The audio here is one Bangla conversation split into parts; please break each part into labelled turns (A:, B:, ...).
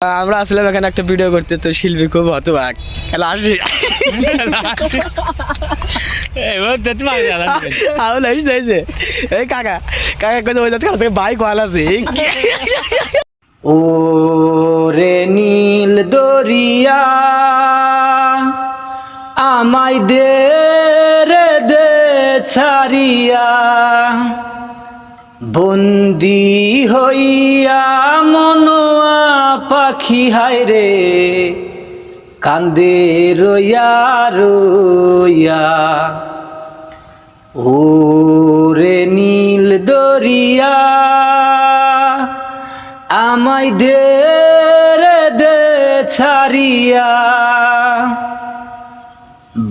A: আমরা আসলাম এখানে একটা ভিডিও করতে তো শিল্পী খুব হতবাক। খেলা আসি আউল আসছে হয়েছে এই কাকা কাকা কোথাও ওই যাতে বাইক ওয়াল আছে। ও রে নীল দরিয়া আমায় দে রে দে ছাড়িয়া বন্দি হইয়া মনোয়া পাখি হায় রে, কান্দে রইয়া রইয়া। ও রে নীল দরিয়া, আমায় দে রে দে ছাড়িয়া।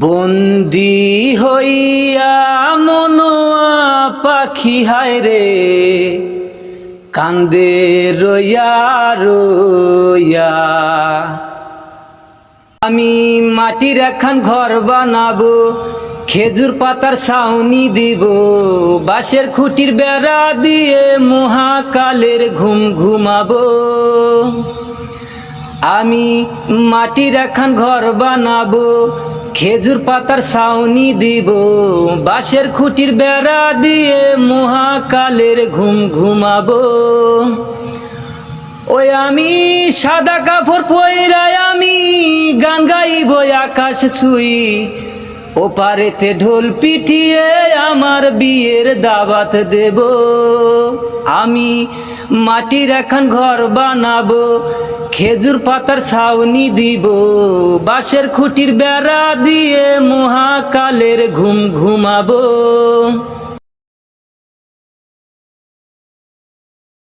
A: বন্দি হইয়া মনোয়া পাখি হায় রে কান্দে রইয়া রইয়া। আমি মাটির একখান ঘর বানাবো, খেজুর পাতার ছাউনি দিব, বাঁশের খুঁটির বেড়া দিয়ে মহাকালের ঘুম ঘুমাবো। আমি মাটির একখান ঘর বানাবো খেজুর পাতার ছাউনি দিব, বাঁশের খুঁটির বেড়া দিয়ে মহাকালের ঘুম ঘুমাবো। ওই আমি সাদা কাপড় পইরাই আমি গান গাইব আকাশ ছুই, ওপারেতে ঢোল পিটিয়ে আমার বিয়ের দাবাত দেব। আমি মাটির এখন ঘর বানাবো খেজুর পাতার ছাউনি দিব বাঁশের খুঁটির বেড়া দিয়ে মহাকালের ঘুম ঘুমাবো।